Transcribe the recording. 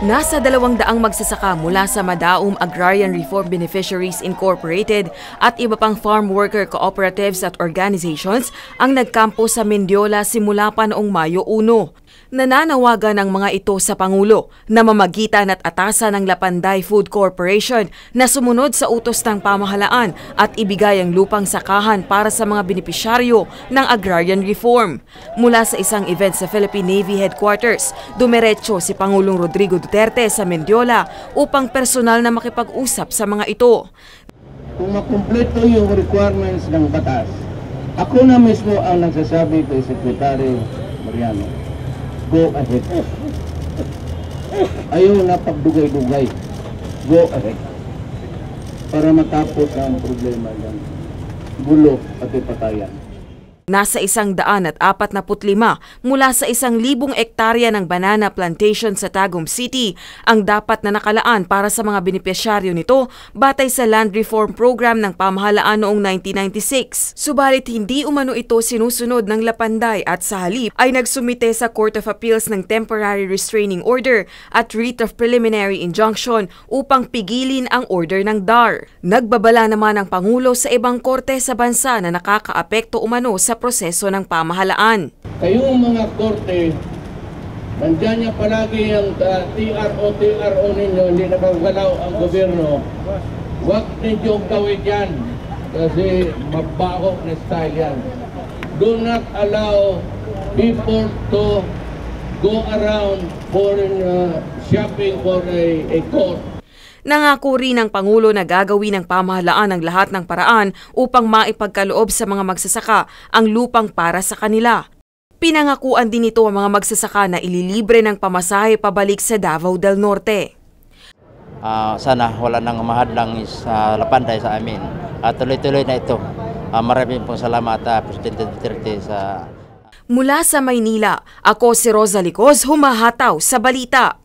Nasa dalawang daang magsasaka mula sa Madaum Agrarian Reform Beneficiaries Incorporated at iba pang farm worker cooperatives at organizations ang nagkampo sa Mendiola simula pa noong Mayo 1. Nananawagan ang mga ito sa Pangulo na mamagitan at atasan ng Lapanday Food Corporation na sumunod sa utos ng pamahalaan at ibigay ang lupang sakahan para sa mga benepisyaryo ng agrarian reform. Mula sa isang event sa Philippine Navy Headquarters, dumiretso si Pangulong Rodrigo Duterte sa Mendiola upang personal na makipag-usap sa mga ito. Kung makumpleto yung requirements ng batas, ako na mismo ang nagsasabi kay Secretary Mariano go ahead. Ayaw na pagdugay-dugay. Go ahead. Para matapos ang problema ng gulo at patayan. Nasa isang daan at apat na putlima mula sa isang libong ektarya ng banana plantation sa Tagum City ang dapat na nakalaan para sa mga benepisyaryo nito batay sa Land Reform Program ng pamahalaan noong 1996. Subalit hindi umano ito sinusunod ng Lapanday at sa halip ay nagsumite sa Court of Appeals ng Temporary Restraining Order at Writ of Preliminary Injunction upang pigilin ang order ng DAR. Nagbabala naman ang Pangulo sa ibang korte sa bansa na nakakaapekto umano sa proseso ng pamahalaan. Kayong mga korte, nandyan niya palagi ang uh, TRO, TRO ninyo, hindi nagagalaw ang gobyerno. Huwag ninyong gawin yan kasi mabaho na style yan. Do not allow people to go around foreign uh, shopping for a, a court. Nangako rin ng Pangulo na gagawin ng pamahalaan ang lahat ng paraan upang maipagkaloob sa mga magsasaka ang lupang para sa kanila. Pinangakuan din ito ang mga magsasaka na ililibre ng pamasahe pabalik sa Davao del Norte. Uh, sana wala nang mahadlang sa Lapanday sa amin. At uh, tuloy-tuloy na ito. Uh, maraming pong salamat uh, Presidente Duterte sa... Mula sa Maynila, ako si Rosa Licos, humahataw sa balita.